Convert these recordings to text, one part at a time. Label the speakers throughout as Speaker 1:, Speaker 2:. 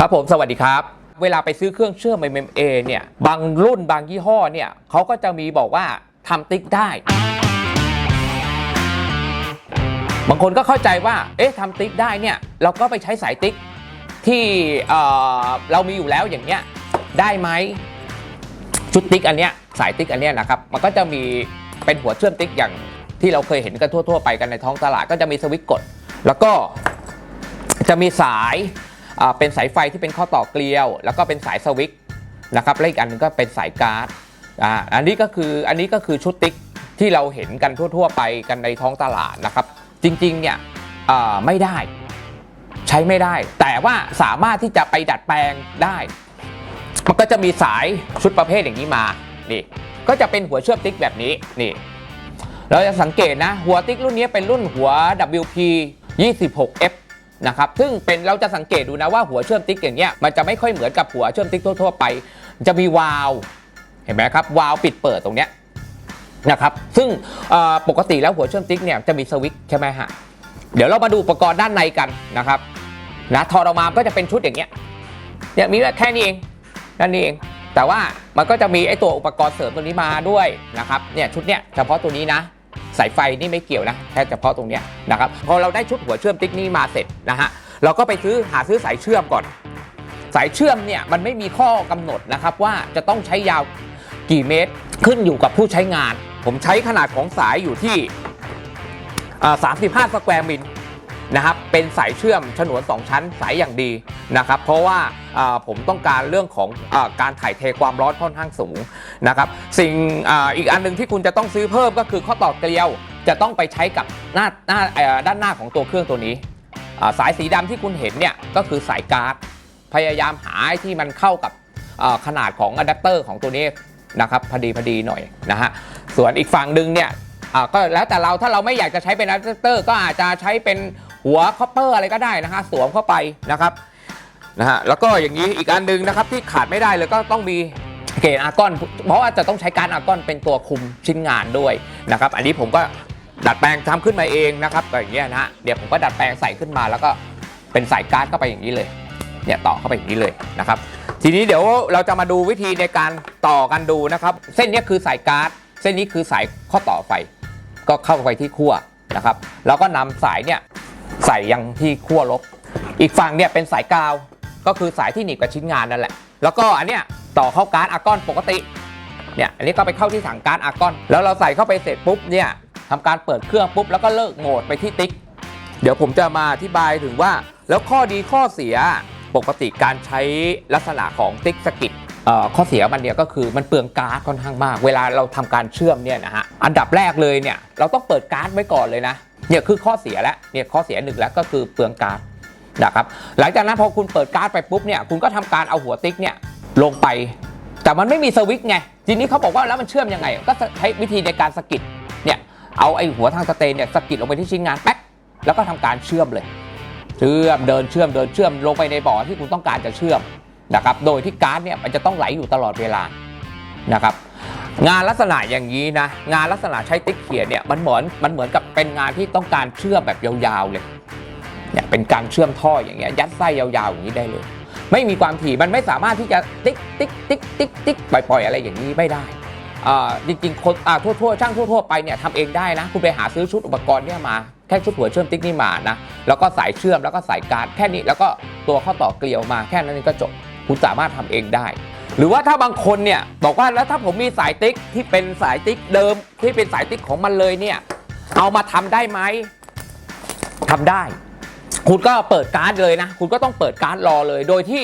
Speaker 1: ครับผมสวัสดีครับ เวลาไปซื้อเครื่องเชื่อม MMA เนี่ย บางรุ่นบางยี่ห้อเนี่ยเขาก็จะมีบอกว่าทำติ๊กได้ บางคนก็เข้าใจว่า เอ๊ะทำติ๊กได้เนี่ย เราก็ไปใช้สายติ๊กที่เอ่อเรามีอยู่แล้วอย่างเงี้ยได้ไหมชุดติ๊กอันเนี้ยสายติ๊กอันเนี้ยนะครับ มันก็จะมีเป็นหัวเชื่อมติ๊กอย่างที่เราเคยเห็นกันทั่ว ๆ ไปกันในท้องตลาดก็จะมีสวิตช์กด แล้วก็จะมีสาย เป็นสายไฟที่เป็นข้อต่อเกลียว แล้วก็เป็นสายสวิตนะครับและอีกอันหนึงก็เป็นสายการ์ดอ่าอันนี้ก็คืออันนี้ก็คือชุดติ๊กที่เราเห็นกันทั่ว ๆ ไปกันในท้องตลาดนะครับ จริงๆเนี่ยไม่ได้ใช้ไม่ได้ แต่ว่าสามารถที่จะไปดัดแปลงได้ มันก็จะมีสายชุดประเภทอย่างนี้มานี่ก็จะเป็นหัวเชื่อมติ๊กแบบนี้นี่เราจะสังเกตนะ หัวติ๊กรุ่นนี้เป็นรุ่นหัว WP 26F นะครับซึ่งเป็นเราจะสังเกตดูนะว่าหัวเชื่อมติ๊กอย่างเงี้ยมันจะไม่ค่อยเหมือนกับหัวเชื่อมติ๊กทั่วๆไป จะมีวาล์วเห็นไหมครับวาล์วปิดเปิดตรงเนี้ยนะครับซึ่งปกติแล้วหัวเชื่อมติ๊กเนี่ยจะมีสวิตช์ใช่ไหมฮะเดี๋ยวเรามาดูอุปกรณ์ด้านในกันนะครับนะถอดออกมาก็จะเป็นชุดอย่างเงี้ยเนี่ยมีแค่นี้เองนั่นี้เอง แต่ว่ามันก็จะมีไอตัวอุปกรณ์เสริมตัวนี้มาด้วยนะครับเนี่ยชุดเนี้ยเฉพาะตัวนี้นะ สายไฟนี่ไม่เกี่ยวนะแค่เฉพาะตรงเนี้ยนะครับพอเราได้ชุดหัวเชื่อมติ๊กนี้มาเสร็จนะฮะเราก็ไปซื้อหาซื้อสายเชื่อมก่อน สายเชื่อมเนี่ยมันไม่มีข้อกำหนดนะครับว่าจะต้องใช้ยาวกี่เมตรขึ้นอยู่กับผู้ใช้งาน ผมใช้ขนาดของสายอยู่ที่ 35 สแควร์มิลนะครับเป็นสายเชื่อมฉนวน 2 ชั้นสายอย่างดี นะครับเพราะว่าผมต้องการเรื่องของอการถ่ายเทความร้อนค่อนข้างสูงนะครับสิ่งออีกอันหนึ่งที่คุณจะต้องซื้อเพิ่มก็คือข้อต่อเกลียวจะต้องไปใช้กับหน้าหน้าด้านหน้าของตัวเครื่องตัวนี้ สายสีดำที่คุณเห็นเนี่ยก็คือสายการ์ดพยายามหาที่มันเข้ากับขนาดของอะแดปเตอร์ของตัวนี้นะครับพอดีพอดีหน่อยนะฮะส่วนอีกฝั่งหนึ่งเนี่ยก็แล้วแต่เราถ้าเราไม่อยากจะใช้เป็นอะแดปเตอร์ก็อาจจะใช้เป็นหัวคอปเปอร์อะไรก็ได้นะฮะสวมเข้าไปนะครับ นะฮะแล้วก็อย่างนี้อีกอันหนึงนะครับที่ขาดไม่ได้เลยก็ต้องมีเกรดอาร์กอน เพราะว่าจะต้องใช้การอาร์กอนเป็นตัวคุมชิ้นงานด้วยนะครับอันนี้ผมก็ดัดแปลงทำขึ้นมาเองนะครับก็อย่างเงี้ยนะฮะเดี๋ยวผมก็ดัดแปลงใส่ขึ้นมา แล้วก็เป็นสายการ์ดเข้าไปอย่างนี้เลยเนี่ยต่อเข้าไปอย่างนี้เลยนะครับทีนี้เดี๋ยวเราจะมาดูวิธีในการต่อกันดูนะครับ เส้นนี้คือสายการ์ดเส้นนี้คือสายข้อต่อไฟ ก็เข้าไปที่ขั้วนะครับแล้วก็นำสายเนี่ยใส่ยังที่ขั้วลบ อีกฝั่งเนี่ยเป็นสายกาว ก็คือสายที่หนีบกับชิ้นงานนั่นแหละ แล้วก็อันเนี้ยต่อเข้าการ์ดอาร์กอนปกติ เนี่ยอันนี้ก็ไปเข้าที่ถังการ์ดอาร์กอน แล้วเราใส่เข้าไปเสร็จปุ๊บเนี่ยทำการเปิดเครื่องปุ๊บแล้วก็เลิกโหมดไปที่ติ๊ก เดี๋ยวผมจะมาอธิบายถึงว่า แล้วข้อดีข้อเสียปกติการใช้ลักษณะของติ๊กสกิทเอ่อข้อเสียมันเนี่ยก็คือมันเปลืองก๊าซค่อนข้างมาก เวลาเราทำการเชื่อมเนี่ยนะฮะอันดับแรกเลยเนี่ยเราต้องเปิดก๊าซไว้ก่อนเลยนะเนี่ยคือข้อเสียแล้วเนี่ยข้อเสียหนึ่งแล้วก็คือเปลืองก๊าซ นะครับหลังจากนั้นพอคุณเปิดก๊าซไปปุ๊บเนี่ยคุณก็ทำการเอาหัวติ๊กเนี่ยลงไป แต่มันไม่มีสวิตช์ไงทีนี้เขาบอกว่าแล้วมันเชื่อมยังไง ก็ใช้วิธีในการสกิดเนี่ยเอาไอ้หัวทางสเตนเนี่ยสกิดลงไปที่ชิ้นงานแป๊กแล้วก็ทำการเชื่อมเลย เชื่อมเดินเชื่อมเดินเชื่อมลงไปในบ่อที่คุณต้องการจะเชื่อมนะครับโดยที่ก๊าซเนี่ยมันจะต้องไหลอยู่ตลอดเวลานะครับงานลักษณะอย่างนี้นะงานลักษณะใช้ติ๊กเขียนเนี่ยมันเหมือนมันเหมือนกับเป็นงานที่ต้องการเชื่อมแบบยาวๆเลย เนี่ยเป็นการเชื่อมท่ออย่างเงี้ยยัดไส้ยาวๆอย่างนี้ได้เลย ไม่มีความถี่มันไม่สามารถที่จะติ๊กติ๊กติ๊กติ๊กติ๊กปล่อยๆอะไรอย่างนี้ไม่ได้จริงๆคนทั่วๆช่างทั่วๆไปเนี่ยทำเองได้นะ คุณไปหาซื้อชุดอุปกรณ์เนี่ยมาแค่ชุดหัวเชื่อมติ๊กนี่มานะแล้วก็สายเชื่อมแล้วก็สายการแค่นี้แล้วก็ตัวข้อต่อเกลียวมาแค่นั้นเองก็จบคุณสามารถทำเองได้ หรือว่าถ้าบางคนเนี่ยบอกว่าแล้วถ้าผมมีสายติ๊กที่เป็นสายติ๊กเดิมที่เป็นสายติ๊กของมันเลยเนี่ยเอามาทำได้ไหมทำได้ คุณก็เปิดการ์ดเลยนะ คุณก็ต้องเปิดการ์ดรอเลย โดยที่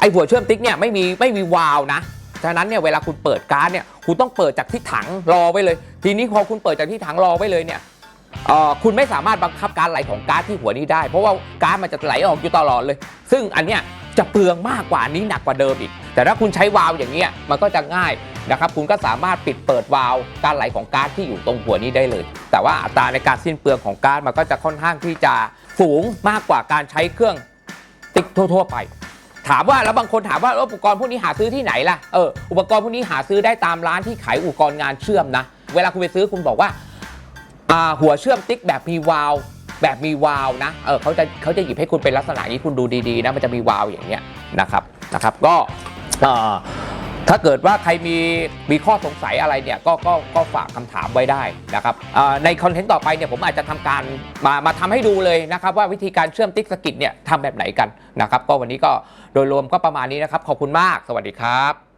Speaker 1: ไอ้หัวเชื่อมติ๊กเนี่ยไม่มีไม่มีวาล์วนะฉะนั้นเนี่ยเวลาคุณเปิดการ์ดเนี่ยคุณต้องเปิดจากที่ถังรอไว้เลย ทีนี้พอคุณเปิดจากที่ถังรอไว้เลยเนี่ยเอ่อคุณไม่สามารถบังคับการไหลของก๊าซที่หัวนี้ได้ เพราะว่าก๊าซมันจะไหลออกอยู่ตลอดเลย ซึ่งอันเนี้ย จะเปลืองมากกว่านี้หนักกว่าเดิมอีก แต่ถ้าคุณใช้วาล์วอย่างเงี้ยมันก็จะง่ายนะครับคุณก็สามารถปิดเปิดวาล์วการไหลของก๊าซที่อยู่ตรงหัวนี้ได้เลย แต่ว่าอัตราในการสิ้นเปลืองของก๊าซมันก็จะค่อนข้างที่จะสูงมากกว่าการใช้เครื่องติ๊กทั่ว ๆ ไป ถามว่าแล้วบางคนถามว่าอุปกรณ์พวกนี้หาซื้อที่ไหนล่ะเอออุปกรณ์พวกนี้หาซื้อได้ตามร้านที่ขายอุปกรณ์งานเชื่อมนะ เวลาคุณไปซื้อคุณบอกว่าอ่าหัวเชื่อมติ๊กแบบมีวาล์ว แบบมีวาวนะ เออเขาจะเขาจะหยิบให้คุณเป็นลักษณะนี้คุณดูดีๆนะ มันจะมีวาวอย่างเงี้ยนะครับ นะครับ ก็ถ้าเกิดว่าใครมีมีข้อสงสัยอะไรเนี่ยก็ก็ก็ฝากคำถามไว้ได้นะครับในคอนเทนต์ต่อไปเนี่ยผมอาจจะทำการมามาทำให้ดูเลยนะครับ ว่าวิธีการเชื่อมติ๊กสกิทเนี่ยทำแบบไหนกันนะครับ ก็วันนี้ก็โดยรวมก็ประมาณนี้นะครับ ขอบคุณมาก สวัสดีครับ